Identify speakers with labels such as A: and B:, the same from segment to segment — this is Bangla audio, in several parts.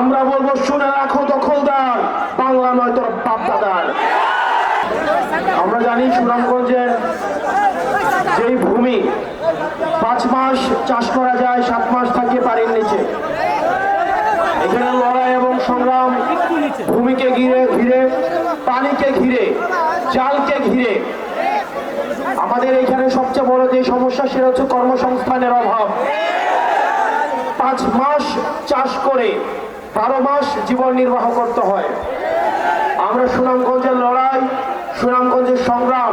A: আমরা বলব, শুনে রাখো দখলদার। বাংলা নয় তোর বাপদাদার। আমরা জানি সুনামগঞ্জের যেই ভূমি, পাঁচ মাস চাষ করা যায়, সাত মাস থাকে বাড়ির নিচে। এখানে লড়াই এবং সংগ্রাম, ভূমিকে ঘিরে ঘিরে, পানিকে ঘিরে, জালকে ঘিরে। আমাদের এখানে সবচেয়ে বড় যে সমস্যা, সেটা হচ্ছে কর্মসংস্থানের অভাব। পাঁচ মাস চাষ করে বারো মাস জীবন নির্বাহ করতে হয়। আমরা সুনামগঞ্জের লড়াই, সুনামগঞ্জের সংগ্রাম,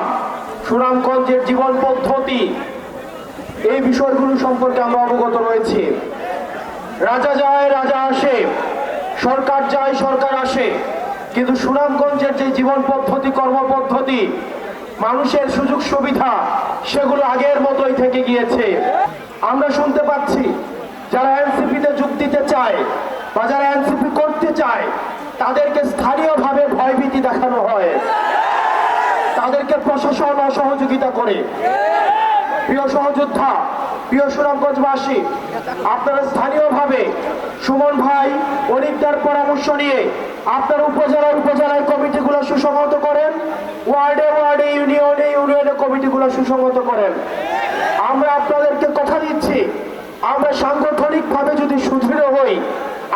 A: সুনামগঞ্জের জীবন পদ্ধতি, এই বিষয়গুলো সম্পর্কে আমরা অবগত রয়েছি। রাজা যায়, রাজা আসে, সরকার যায়, সরকার আসে। কিন্তু সুনামগঞ্জের যে জীবন পদ্ধতি কর্মপদ্ধতি মানুষের সুযোগ সুবিধা, সেগুলো আগের মতোই থেকে গিয়েছে। আমরা শুনতে পাচ্ছি, যারা এনসিপিতে যোগ দিতে চায় বা যারা এনসিপি করতে চায়, তাদেরকে স্থানীয়ভাবে ভয়ভীতি দেখানো হয়। তাদেরকে প্রশাসন অসহযোগিতা করে। প্রিয় সহযোদ্ধা, প্রিয় সুনামগঞ্জবাসী, আপনারা স্থানীয়ভাবে সুমন ভাই অনিকদার পরামর্শ নিয়ে আপনার উপজেলার উপজেলায় কমিটিগুলো সুসংহত করেন, ওয়ার্ডে ওয়ার্ডে ইউনিয়নে ইউনিয়নে কমিটিগুলো সুসংহত করেন। আমরা আপনাদেরকে কথা দিচ্ছি, আমরা সাংগঠনিকভাবে যদি সুদৃঢ় হই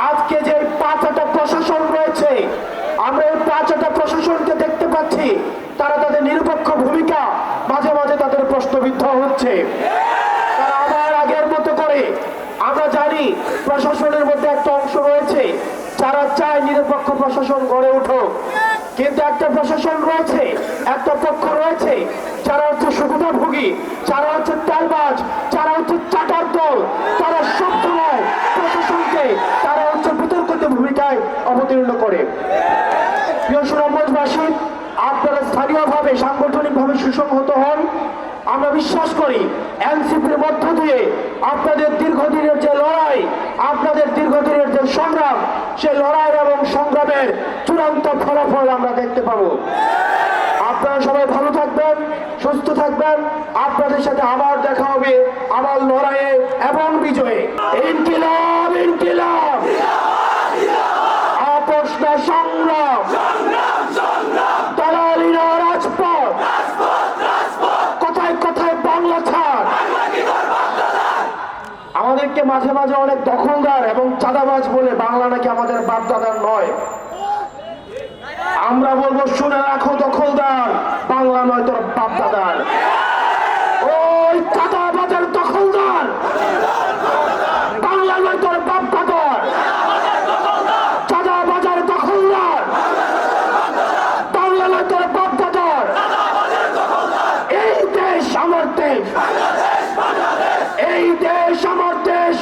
A: আজকে যে পাঁচটা প্রশাসন রয়েছে, আমরা এই পাঁচটা প্রশাসনকে দেখতে পাচ্ছি। তারা তাদের নিরপেক্ষ ভূমিকা মাঝে মাঝে তাদের প্রশ্নবিদ্ধ হচ্ছে। তারা আগের মতো করে, আমরা জানি প্রশাসনের মধ্যে একটা অংশ রয়েছে। যারা চায় নিরপেক্ষ প্রশাসন গড়ে উঠুক। কিন্তু একটা প্রশাসন রয়েছে, একটা পক্ষ রয়েছে হচ্ছে সুবিধাভোগী চাটার দল, তারা সবসময় প্রশাসনকে তারা হচ্ছে বিতর্কিত ভূমিকায় অবতীর্ণ করে প্রিয় সুনামগঞ্জবাসী আপনারা স্থানীয়ভাবে সাংগঠনিকভাবে সুসংহত হন। আমরা বিশ্বাস করি, এনসিপির মধ্য দিয়ে আপনাদের দীর্ঘদিনের যে লড়াই, আপনাদের দীর্ঘদিনের যে সংগ্রাম, সে লড়াই এবং সংগ্রামের চূড়ান্ত ফলাফল আমরা দেখতে পাবো। আপনারা সবাই ভালো থাকবেন, সুস্থ থাকবেন। আপনাদের সাথে আবার দেখা হবে, আবার লড়াইয়ে এবং বিজয়ে। ইনকিলাব ইনকিলাব! আপোষ না সংগ্রাম! অনেককে মাঝে মাঝে অনেক দখলদার এবং চাঁদাবাজ বলে বাংলা নাকি আমাদের বাপদাদার নয়। আমরা বলব, শুনে রাখো দখলদার, বাংলা নয় তোর বাপদাদার। ওই চাঁদাবাজের দখলদার, বাংলা নয় তোর বাপদাদার। চাঁদাবাজার দখলদার, বাংলা এই দেশ আমার দেশ। এই দেশ আমার দেশ।